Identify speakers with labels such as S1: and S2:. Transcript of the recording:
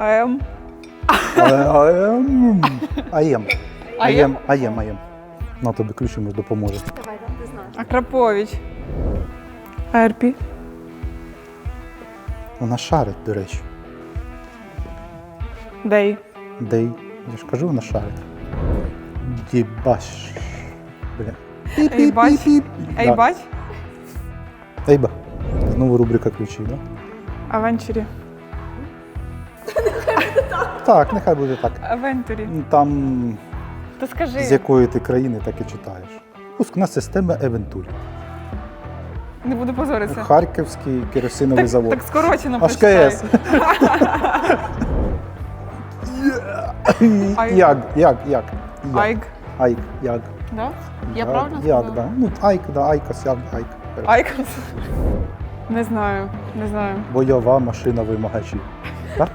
S1: АМ.
S2: АЕМ. АЕМ.
S1: АЕМ?
S2: АЕМ, АЕМ. На тобі ключ йому допоможе.
S3: Давай, да, ти знаєш.
S1: Акрапович. АРП.
S2: Вона шарить, до речі.
S1: Дей.
S2: Дей. Я ж кажу, вона шарить. Дібаш. Бля.
S1: Ейбач. Ейбач.
S2: Ейба. Знову рубрика ключів, да?
S1: Авенчурі.
S2: Так, нехай буде так.
S1: Авентурі.
S2: Ну, Там
S1: То скажи.
S2: з якої ти країни, так і читаєш. Пускна система Евентурі.
S1: Не буду позоритися.
S2: Харківський керосиновий
S1: Так,
S2: завод.
S1: так скорочено прочитай.
S2: HKS.
S1: Айк.
S2: Як, як, як?
S1: Айк.
S2: Айк, як?
S1: Да?
S3: Я
S2: Як,
S3: правильно
S2: Як,
S3: сказала?
S2: да. Ну, Айк, да, Айкос, як, Айк.
S1: Айкос. Не знаю, не знаю.
S2: Бойова машина вимагачів. Так?